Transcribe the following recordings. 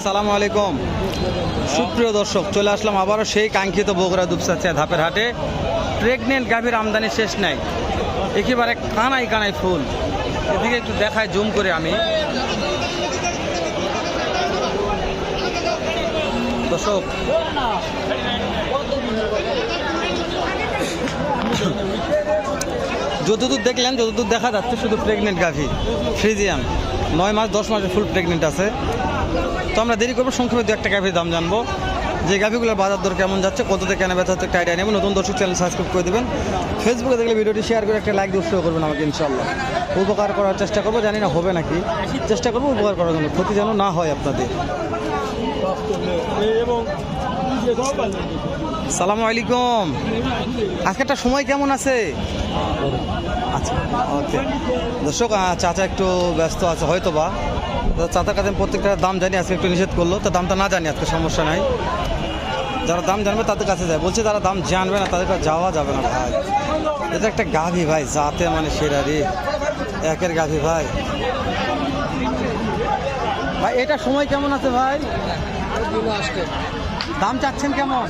আসসালামু আলাইকুম। সুপ্রিয় দর্শক, চলে আসলাম আবারও সেই কাঙ্ক্ষিত বগুড়া দুপসাচ্চা ধাপের হাটে। প্রেগনেন্ট গাভীর আমদানি শেষ নাই। একেবারে কানাই কানাই ফুল। এদিকে একটু দেখায় জুম করে আমি। দর্শক, যতদূর দেখলেন, যতদূর দেখা যাচ্ছে, শুধু প্রেগনেন্ট গাভী। ফ্রিজিয়ান। নয় মাস, দশ মাসের ফুল প্রেগনেন্ট আছে। তো আমরা দেরি করব, সংক্ষেপে দু একটা গাভীর দাম জানব। যে গাভীগুলোর বাজার দর কেমন যাচ্ছে কততে কেনা বেচা হচ্ছে, একটা আইডিয়া নেবেন নতুন দর্শক চ্যানেল সাবস্ক্রাইব করে দেবেন। ফেসবুকে দেখলে ভিডিওটি শেয়ার করে একটা লাইক উৎসাহ করবেন আমাকে ইনশাল্লাহ উপকার করার চেষ্টা করব, জানি না হবে নাকি। চেষ্টা করব উপকার করার জন্য, ক্ষতি যেন না হয় আপনাদের। সালামু আলাইকুম। আজকে একটা সময় কেমন আছে? আচ্ছা ওকে দর্শক চাচা একটু ব্যস্ত আছে হয়তো বা তো চাচার কাছে প্রত্যেকটা দাম জানি আজকে একটু নিষেধ করল তো দামটা না জানি আজকে সমস্যা নাই। যারা দাম জানবে তাদের কাছে যায়। বলছে যারা দাম জানবে না তাদের কাছে যাওয়া যাবে না ভাই। এটা একটা গাভী ভাই জাতে মানে সেরা রে। একের গাভী ভাই। ভাই এটা সময় কেমন আছে ভাই? দাম চাচ্ছেন কেমন?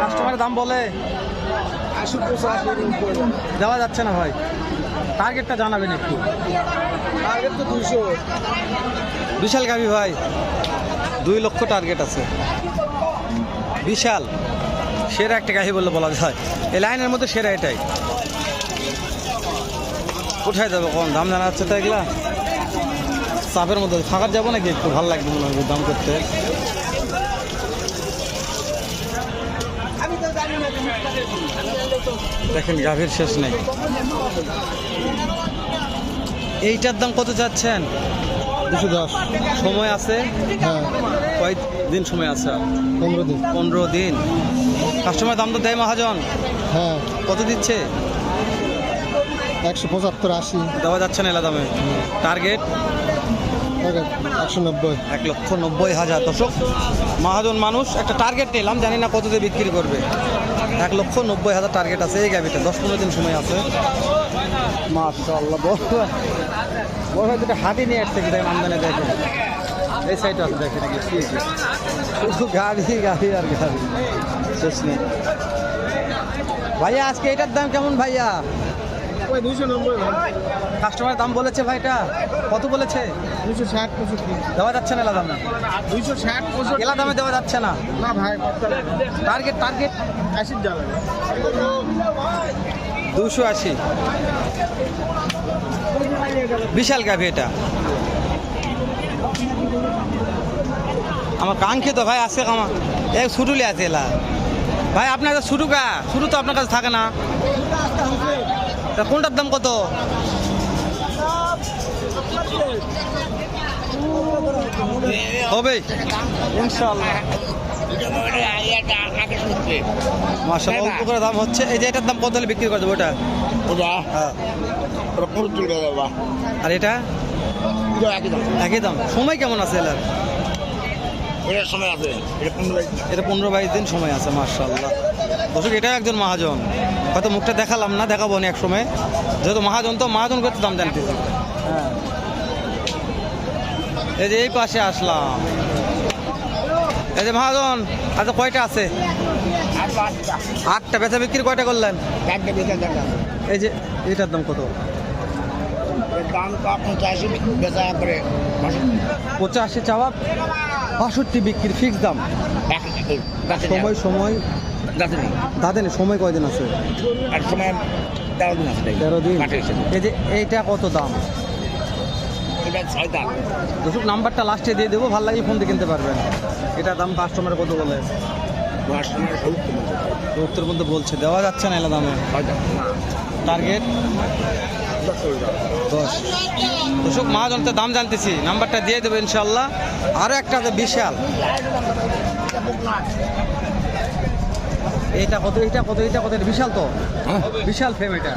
কাস্টমারের দাম বলে? দেওয়া যাচ্ছে না ভাই। টার্গেটটা জানাবেন একটু। টার্গেট তো দুইশো। বিশাল গাভি ভাই দুই লক্ষ টার্গেট আছে। বিশাল। সেরা একটা গাভি বললে বলা যায়। এই লাইনের মধ্যে সেরা এটাই। কোথায় যাব কোন দাম জানা যাচ্ছে তো এগুলা? চাপের মধ্যে ফাঁকার যাব নাকি? একটু ভালো লাগবে মনে হয় দাম করতে। দেখেন গাভীর শেষ নেই। এইটার দাম কত যাচ্ছেন দুশো দশ। সময় আছে? হ্যাঁ। কয় দিন সময় আছে? পনেরো দিন। পনেরো দিন। কাস্টমার দাম তো দেয় মহাজন। হ্যাঁ। কত দিচ্ছে? একশো পঁচাত্তর আশি। দেওয়া যাচ্ছে না এলা দামে। টার্গেট? একশো নব্বই। এক লক্ষ নব্বই হাজার। দর্শক মহাজন মানুষ একটা টার্গেট নিলাম জানি না কততে বিক্রি করবে। এক লক্ষ নব্বই হাজার টার্গেট আছে এই গাবিতে দশ পনেরো দিন সময় আছে। মাশাল্লাহ বড় দুটো হাতি নিয়ে আসছে দেখেন আমদানি দেখেন। এই সাইডে আছে দেখেন এগুলো কি? শুধু গাড়ি গাড়ি আর গাড়ি। শেষ নেই। ভাইয়া আজকে এটার দাম কেমন ভাইয়া? দুশো নব্বই কাস্টমার দাম বলেছে ভাইটা? কত বলেছে? দুশো ষাট পঁয়ষট্টি দেওয়া যাচ্ছে না এলা দামে দুইশো ষাট পঁয়ষট্টি এলা দামে দেওয়া যাচ্ছে না? না ভাই টার্গেট টার্গেট আশির যাবে দুশো আশি। বিশাল গাভি এটা। আমার কাঙ্ক্ষিত ভাই আছে আমার। এক ছুটুলি আছে এলা। ভাই আপনার কাছে ছুটু কা ছুটু তো আপনার কাছে থাকে না। তা কোনটার দাম কত? হবে? ইনশাল্লাহ মাসাল অল্প করে দাম হচ্ছে। এই যে এটার দাম কত হলে বিক্রি করে দেবো ওটা? হ্যাঁ। আর এটা? একই দাম। সময় কেমন আছে এলার এটা পনেরো বাইশ দিন। সময় আছে মার্শাল্লাহ দর্শক এটা একজন মহাজন। হয়তো মুখটা দেখালাম না দেখাবো না এক সময়। যেহেতু মহাজন তো মহাজন করতে দাম জানতেছি হ্যাঁ এই যে এই পাশে আসলাম। এই যে মহাজন আচ্ছা কয়টা আছে? আটটা বেচা বিক্রি কয়টা করলেন? এই যে এটার দাম কত? পঁচাশি চাওয়া বাষট্টি বিক্রির ফিক্স দাম। সময় সময়। দাদেন সময় কয়দিন আছে? তেরো দিন এই যে এইটা কত দাম? দর্শক নাম্বারটা লাস্টে দিয়ে দেবো ভালো লাগে ফোন দিয়ে কিনতে পারবেন। এটা দাম কাস্টমার কত বলে? উত্তর মধ্যে বলছে। দেওয়া যাচ্ছে না এলা দামে? টার্গেট দশ দর্শক মহাজনতে দাম জানতেছি। নাম্বারটা দিয়ে দেবো ইনশাল্লাহ আরও একটা বিশাল। এটা কত এটা কত এটা কত বিশাল তো? বিশাল ফ্রেম এটা।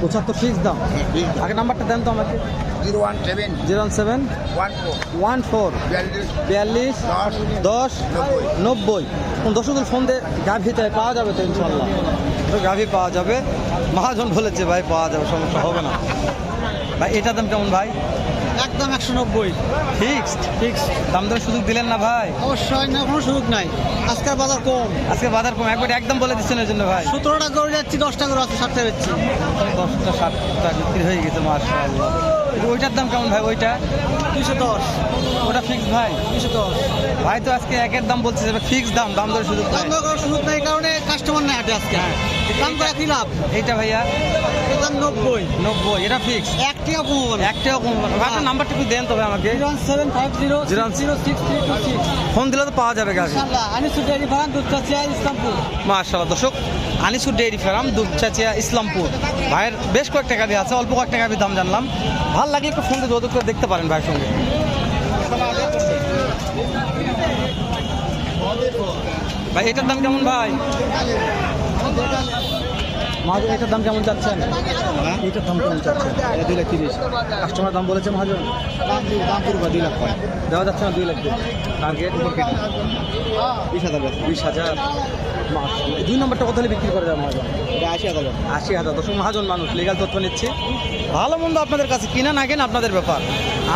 পঁচাত্তর ফিক্স দাম। আগে নাম্বারটা দেন তো আমাকে। Zero one seven. Zero seven. One four. One four. বিয়াল্লিশ। দশ। নব্বই। দর্শকদের ফোন দিয়ে গাভিতে পাওয়া যাবে তো ইনশাল্লাহ। তো গাভি পাওয়া যাবে। মহাজন বলেছে ভাই পাওয়া যাবে সমস্যা হবে না। ভাই এটা দাম কেমন ভাই? একদম একশো নব্বই। Fixed fixed. দাম দর সুযোগ দিলেন না ভাই? অবশ্যই না কোনো সুযোগ নাই। আজকের বাজার কম। আজকে বাজার কম একবার একদম বলে দিচ্ছেন ওই জন্য ভাই। সতেরো টাকা করে যাচ্ছি দশ টাকা করে আছে সাতটা বেচছি। দশটা সাতটা বিক্রি হয়ে গেছে মার্শাল্লাহ ওইটার দাম কেমন ভাই ওইটা? দুশো দশ। ওটা ফিক্স ভাই? দুশো দশ। ভাই তো আজকে একের দাম বলছে ফিক্স দাম দাম দরের সুযোগ দাম দর করার সুযোগ নাই কারণে কাস্টমার নেই হাটে আজকে। দাম করে কি লাভ। এইটা ভাইয়া? দাম নব্বই। নব্বই এটা ফিক্স এক টাকা কমবো না। একটাও কম আপনার নাম্বারটা একটু দেন তবে আমাকে। Zero seven five zero Zero zero six three two six. Phone দিলে তো পাওয়া যাবে গাছ আমি সুডারি ফার্ম দুধচাচিয়া ইসলামপুর। মার্শাল্লাহ দর্শক। Anisur dairy farm, Dupchanchia, Islampur. ভাইয়ের বেশ কয়েকটা দিয়ে আছে, অল্প কয়েকটা টাকা দাম জানলাম। ভালো লাগলে একটু ফোন দিয়ে যোগাযোগ করে দেখতে পারেন ভাইয়ের সঙ্গে। ভাই, এটার দাম কেমন ভাই? এটার দাম কেমন চাচ্ছেন? এটার দাম কেমন চাচ্ছেন? দুই লাখ তিরিশ। কাস্টমার দাম বলেছে মহাজন? দাম করব দুই লাখ পায় দেওয়া যাচ্ছে না দুই লাখ টার্গেট বিশ হাজার বেশি হাজার। দুই নম্বরটা কত হলে বিক্রি করে যাবে মহাজন? আশি হাজার। আশি হাজার। দশক মহাজন মানুষ লিগাল তথ্য নিচ্ছে। ভালো মন্দ আপনাদের কাছে কিনা না কেন আপনাদের ব্যাপার।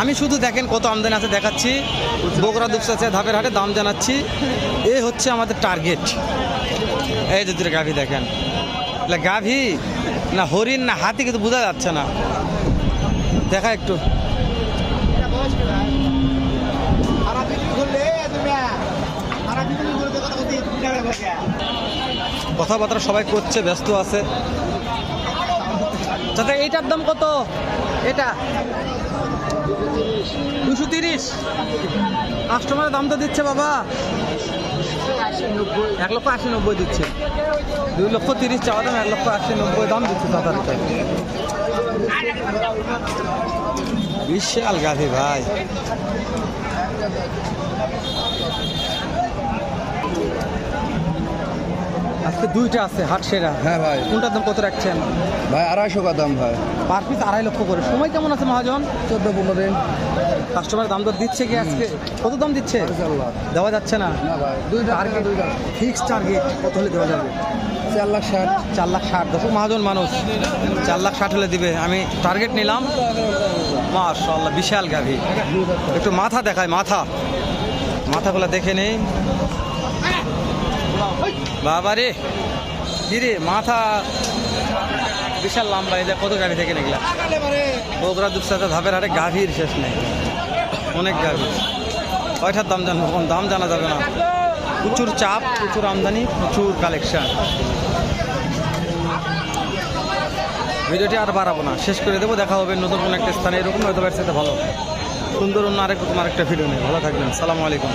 আমি শুধু দেখেন কত আমদানি আছে দেখাচ্ছি। বগুড়া দুপস আছে ধাপের হাটে দাম জানাচ্ছি। এই হচ্ছে আমাদের টার্গেট এই যে দুটো গাভি দেখেন। গাভি, না হরিণ, না হাতি কিন্তু বোঝা যাচ্ছে না। দেখা একটু। কথাবার্তা সবাই করছে, ব্যস্ত আছে। এইটার দাম কত? এটা? দুশো তিরিশ। কাস্টমারের দাম তো দিচ্ছে বাবা। এক লক্ষ আশি নব্বই দিচ্ছে। দুই লক্ষ তিরিশ চাওয়া দাম, এক লক্ষ আশি নব্বই দাম দিচ্ছে চাচার বিশাল গাভী ভাই। আজকে দুইটা আছে হাট সেরা। হ্যাঁ ভাই। কোনটার দাম কত রাখছেন? ভাই আড়াইশো কা দাম ভাই। পার পিস আড়াই লক্ষ করে। সময় কেমন আছে মহাজন? চোদ্দ পনেরো দিন। কাস্টমার দাম দর দিচ্ছে কি আজকে? কত দাম দিচ্ছে? দেওয়া যাচ্ছে না? না ভাই দুই টার্গেট ফিক্স টার্গেট কত হলে দেওয়া যাবে? চার লাখ ষাট। চার লাখ ষাট। দশক মহাজন মানুষ চার লাখ ষাট হলে দিবে। আমি টার্গেট নিলাম। মাশাল্লাহ বিশাল গাভি। একটু মাথা দেখায় মাথা। মাথাগুলো দেখে নেই। বাবা রে কি মাথা বিশাল লম্বা যে কত গাভি থেকে নিগলা বগুড়া দুপসাতে ধাপের হাটে গাভীর শেষ নেই। অনেক গাভি। কয়টার দাম জানব কোন দাম জানা যাবে না। প্রচুর চাপ, প্রচুর আমদানি, প্রচুর কালেকশন ভিডিওটি আর বাড়াবো না। শেষ করে দেবো, দেখা হবে নতুন কোনো একটা স্থানে। এরকম হয়তো সাথে ভালো। সুন্দর অন্য আরেক রকম আরেকটা ভিডিও নেই ভালো থাকবেন। সালামু আলাইকুম।